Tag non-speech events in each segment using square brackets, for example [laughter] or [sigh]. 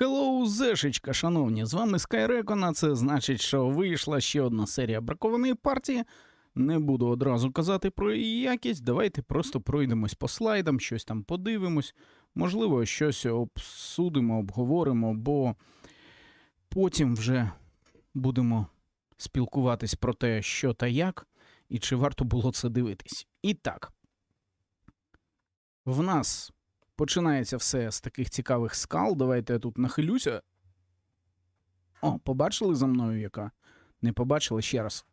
Hello, Зешечка, шановні, з вами Скайрекона. Це значить, що вийшла ще одна серія бракованої партії. Не буду одразу казати про її якість. Давайте просто пройдемось по слайдам, щось там подивимось. Можливо, щось обсудимо, обговоримо, бо потім вже будемо спілкуватись про те, що та як, і чи варто було це дивитись. І так, в нас починається все з таких цікавих скал. Давайте я тут нахилюся. О, побачили за мною яка? Не побачили ще раз.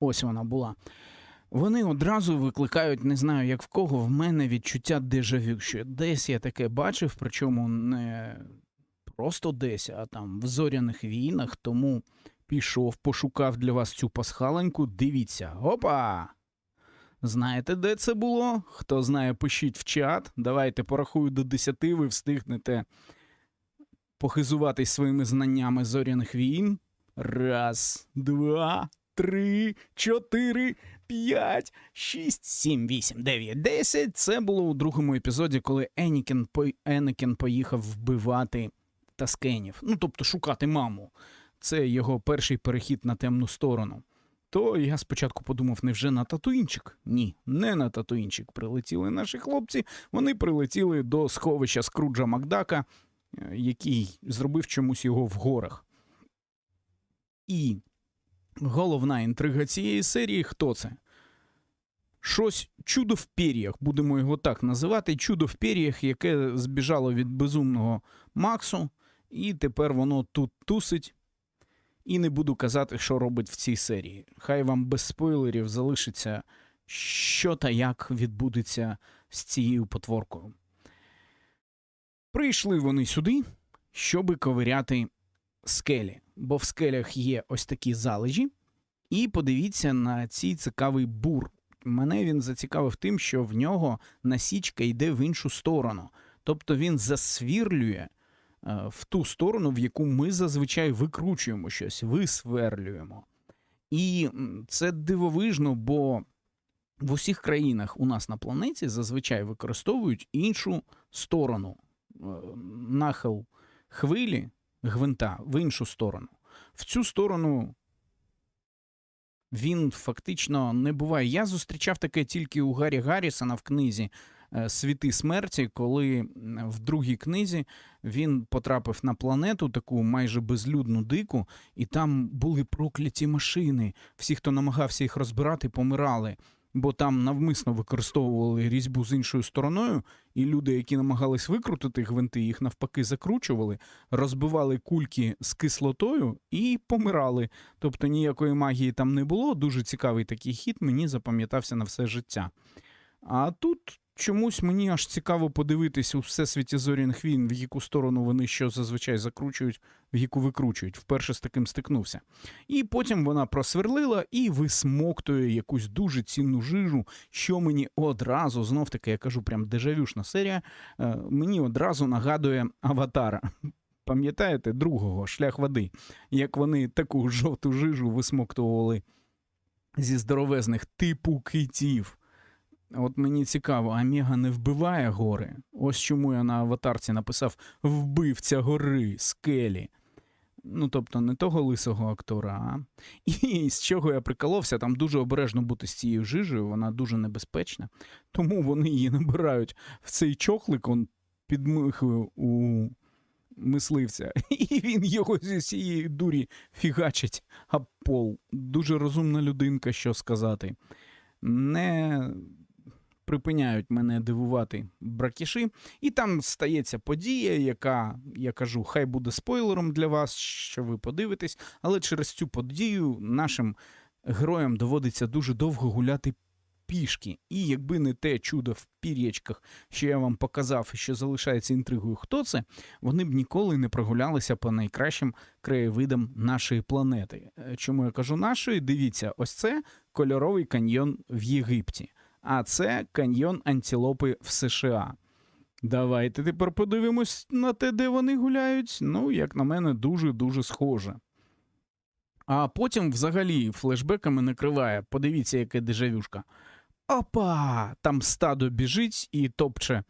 Ось вона була. Вони одразу викликають, не знаю, як в кого, в мене відчуття дежавю, що десь я таке бачив, причому не просто десь, а там в зоряних війнах, тому пішов, пошукав для вас цю пасхаленьку. Дивіться, опа! Знаєте, де це було? Хто знає, пишіть в чат. Давайте порахую до 10, ви встигнете похизуватись своїми знаннями зоряних війн. Раз, два, три, чотири, п'ять, шість, сім, вісім, дев'ять, десять. Це було у другому епізоді, коли Енікін, по... Енекін поїхав вбивати таскенів. Ну, тобто шукати маму. Це його перший перехід на темну сторону. То я спочатку подумав, невже на татуїнчик? Ні, не на татуїнчик прилетіли наші хлопці. Вони прилетіли до сховища Скруджа Макдака, е, який зробив чомусь його в горах. І головна інтрига цієї серії хто це? Щось чудо в пір'ях, будемо його так називати. Чудо в пір'ях, яке збіжало від безумного Максу, і тепер воно тут тусить. І не буду казати, що робить в цій серії. Хай вам без спойлерів залишиться, що та як відбудеться з цією потворкою. Прийшли вони сюди, щоби ковиряти скелі, бо в скелях є ось такі залежі. І подивіться на цей цікавий бур. Мене він зацікавив тим, що в нього насічка йде в іншу сторону. Тобто він засвірлює в ту сторону, в яку ми зазвичай викручуємо щось, висверлюємо. І це дивовижно, бо в усіх країнах у нас на планеті зазвичай використовують іншу сторону. Е, Нахил хвилі гвинта в іншу сторону. В цю сторону він фактично не буває. Я зустрічав таке тільки у Гаррі Гаррісона в книзі е, Світи смерті, коли в другій книзі він потрапив на планету, таку майже безлюдну дику, і там були прокляті машини. Всі, хто намагався їх розбирати, помирали. Бо там навмисно використовували різьбу з іншою стороною, і люди, які намагались викрутити гвинти, їх навпаки закручували, розбивали кульки з кислотою і помирали. Тобто ніякої магії там не було. Дуже цікавий такий хід, мені запам'ятався на все життя. А тут чомусь мені аж цікаво подивитись у всесвіті зоряних війн, в яку сторону вони що зазвичай закручують, в яку викручують. Вперше з таким стикнувся. І потім вона просверлила і висмоктує якусь дуже цінну жижу, що мені одразу, знов таки, я кажу, прям дежавюшна серія, е, мені одразу нагадує аватара. Пам'ятаєте, другого шлях води, як вони таку жовту жижу висмоктували зі здоровезних типу китів. От мені цікаво, Омега не вбиває гори. Ось чому я на аватарці написав вбивця гори, скелі. Ну, тобто, не того лисого актора, а. І з чого я приколовся, там дуже обережно бути з цією жижею, вона дуже небезпечна. Тому вони її набирають в цей чохлик, он підмихує у мисливця, [laughs] і він його зі всієї дурі фігачить об пол. Дуже розумна людинка, що сказати. Не припиняють мене дивувати бракіші. І там стається подія, яка, я кажу, хай буде спойлером для вас, що ви подивитесь, але через цю подію нашим героям доводиться дуже довго гуляти пішки. І якби не те чудо в пір'ячках, що я вам показав що залишається інтригою, хто це, вони б ніколи не прогулялися по найкращим краєвидам нашої планети. Е, Чому я кажу нашої? Дивіться, ось це кольоровий каньйон в Єгипті, а це каньйон Антилопи в США. Давайте тепер подивимось на те, де вони гуляють. Ну, як на мене, дуже-дуже схоже. А потім, взагалі, флешбеками накриває. Подивіться, яке дежавюшка. Опа! Там стадо біжить і топче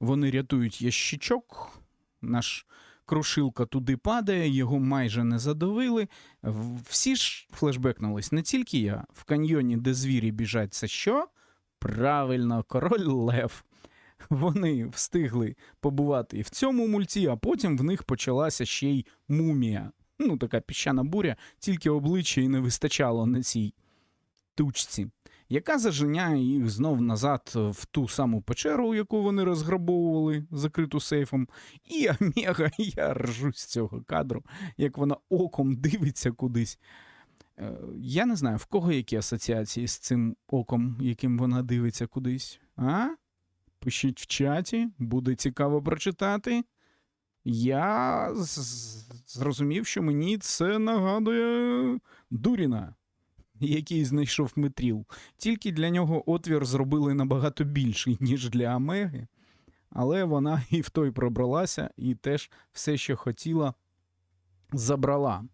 Вони рятують ящичок, наш крушилка туди падає, його майже не задавили. Всі ж флешбекнулись, не тільки я. В каньйоні, де звірі біжать, це що? Правильно, король Лев. Вони встигли побувати і в цьому мульті, а потім в них почалася ще й мумія. Ну, така піщана буря, тільки обличчя і не вистачало на цій тучці, яка заженяє їх знов назад в ту саму печеру, яку вони розграбовували, закриту сейфом. І Омега, [laughs] я ржу з цього кадру, як вона оком дивиться кудись. Е, Я не знаю, в кого які асоціації з цим оком, яким вона дивиться кудись. А? Пишіть в чаті, буде цікаво прочитати. Я зрозумів, що мені це нагадує Дуріна, який знайшов метріл. Тільки для нього отвір зробили набагато більший, ніж для Омеги. Але вона і в той пробралася, і теж все, що хотіла, забрала.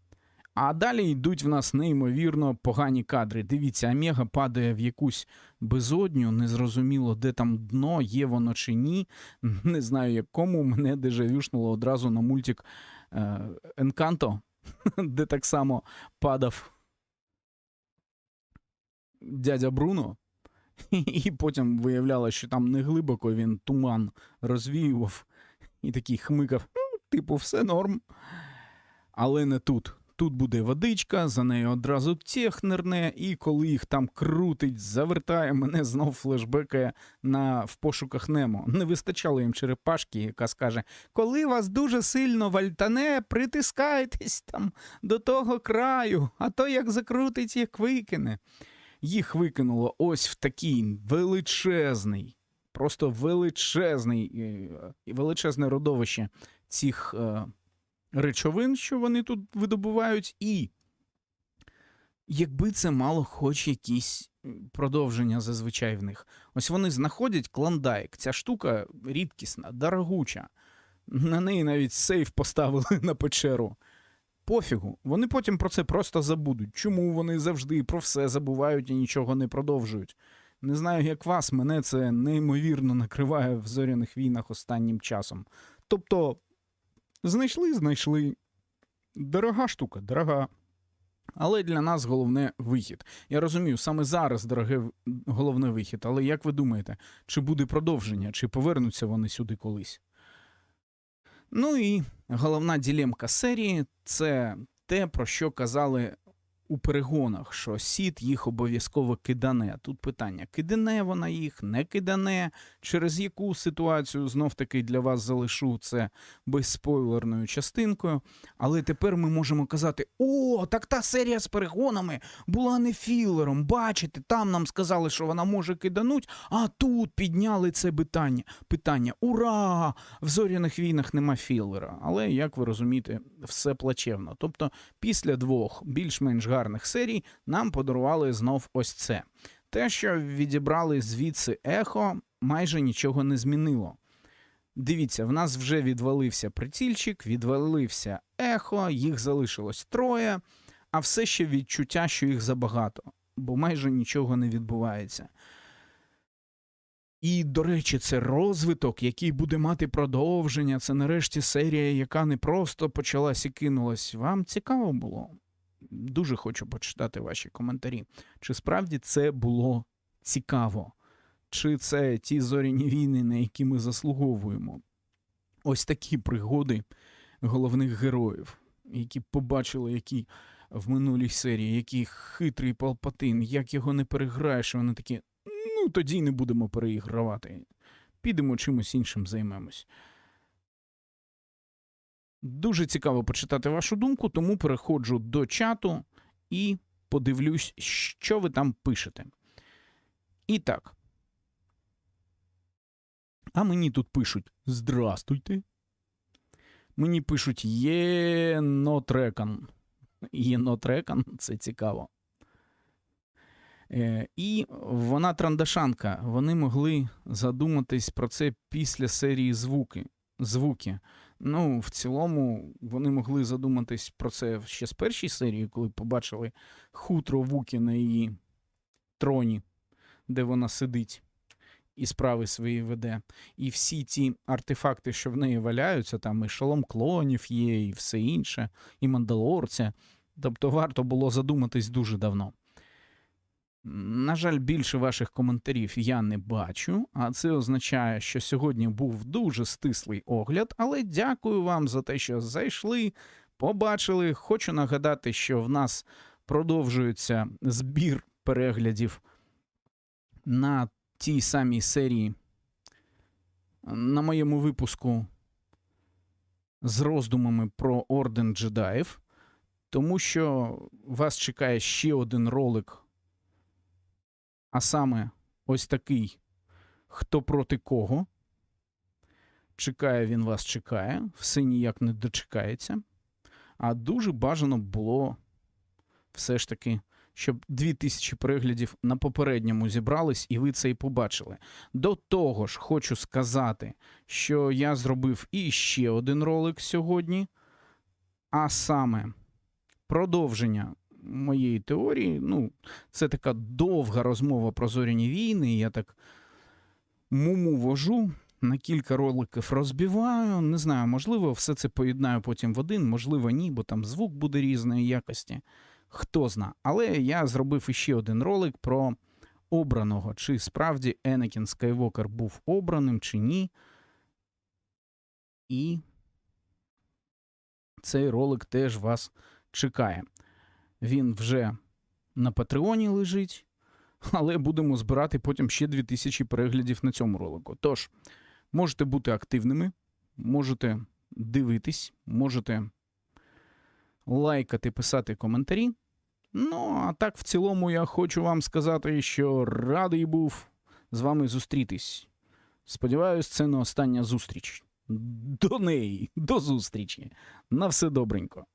А далі йдуть в нас неймовірно погані кадри. Дивіться, Омега падає в якусь безодню, незрозуміло, де там дно, є воно чи ні. [laughs] Не знаю якому. Мене дежавюшнуло одразу на мультик Енканто, [laughs] де так само падав дядя Бруно. [laughs] І потім виявлялося, що там не глибоко він туман розвіював і такий хмикав, «Ну, типу, все норм. Але не тут. Тут буде водичка, за нею одразу технерне, і коли їх там крутить, завертає, мене знов флешбекає на в пошуках Немо. Не вистачало їм черепашки, яка скаже: коли вас дуже сильно вальтане, притискайтесь там до того краю, а то як закрутить, як викине. Їх викинуло ось в такий величезний, просто величезний, величезне родовище цих е, речовин, що вони тут видобувають, і якби це мало хоч якісь продовження зазвичай в них. Ось вони знаходять клондайк. Ця штука рідкісна, дорогуча. На неї навіть сейф поставили [laughs] на печеру. Пофігу, вони потім про це просто забудуть. Чому вони завжди про все забувають і нічого не продовжують? Не знаю, як вас, мене це неймовірно накриває в зоряних війнах останнім часом. Тобто, знайшли, знайшли. Дорога штука, дорога. Але для нас головне вихід. Я розумію, саме зараз дороге головне вихід. Але як ви думаєте, чи буде продовження, чи повернуться вони сюди колись? Ну і головна ділемка серії це те, про що казали у перегонах, що Сід їх обов'язково кидане. Тут питання: кидане вона їх, не кидане, через яку ситуацію знов таки для вас залишу це безспойлерною частинкою. Але тепер ми можемо казати: о, так та серія з перегонами була не філером. Бачите, там нам сказали, що вона може кидануть, а тут підняли це питання. Питання: Ура! В зоряних війнах нема філера. Але, як ви розумієте, все плачевно. Тобто, після двох більш-менш гарних серій нам подарували знов ось це. Те, що відібрали звідси ехо, майже нічого не змінило. Дивіться, в нас вже відвалився прицільчик, відвалився ехо, їх залишилось троє, а все ще відчуття, що їх забагато, бо майже нічого не відбувається. І, до речі, це розвиток, який буде мати продовження. Це нарешті серія, яка не просто почалась і кинулась. Вам цікаво було? Дуже хочу почитати ваші коментарі. Чи справді це було цікаво? Чи це ті зоряні війни, на які ми заслуговуємо? Ось такі пригоди головних героїв, які побачили, які в минулій серії, який хитрий Палпатин, як його не переграєш, вони такі, ну тоді не будемо переігравати. Підемо чимось іншим займемось. Дуже цікаво почитати вашу думку, тому переходжу до чату і подивлюсь, що ви там пишете. І так. А мені тут пишуть Здрастуйте. Мені пишуть Єнотрекан. Єнотрекан, це цікаво. Е, і вона трандашанка. Вони могли задуматись про це після серії звуки. звуки. Ну, в цілому, вони могли задуматись про це ще з першої серії, коли побачили хутро Вуки на її троні, де вона сидить. і справи свої веде. І всі ті артефакти, що в неї валяються, там і шолом клонів є, і все інше, і мандалорця. Тобто варто було задуматись дуже давно. На жаль, більше ваших коментарів я не бачу, а це означає, що сьогодні був дуже стислий огляд, але дякую вам за те, що зайшли, побачили. Хочу нагадати, що в нас продовжується збір переглядів на тій самій серії на моєму випуску з роздумами про Орден джедаїв, тому що вас чекає ще один ролик, а саме ось такий Хто проти кого. Чекає він вас, чекає, все ніяк не дочекається. А дуже бажано було все ж таки, щоб 2000 переглядів на попередньому зібрались, і ви це і побачили. До того ж, хочу сказати, що я зробив і ще один ролик сьогодні, а саме продовження моєї теорії. Ну, це така довга розмова про зоряні війни. Я так муму вожу. На кілька роликів розбиваю. Не знаю, можливо, все це поєднаю потім в один, можливо, ні, бо там звук буде різної якості. Хто зна. Але я зробив іще один ролик про обраного, чи справді Енекін Скайвокер був обраним, чи ні. І цей ролик теж вас чекає. Він вже на Патреоні лежить, але будемо збирати потім ще 2000 переглядів на цьому ролику. Тож, можете бути активними, можете дивитись, можете лайкати, писати коментарі. Ну, а так, в цілому, я хочу вам сказати, що радий був з вами зустрітись. Сподіваюсь, це не остання зустріч. До неї, до зустрічі. На все добренько.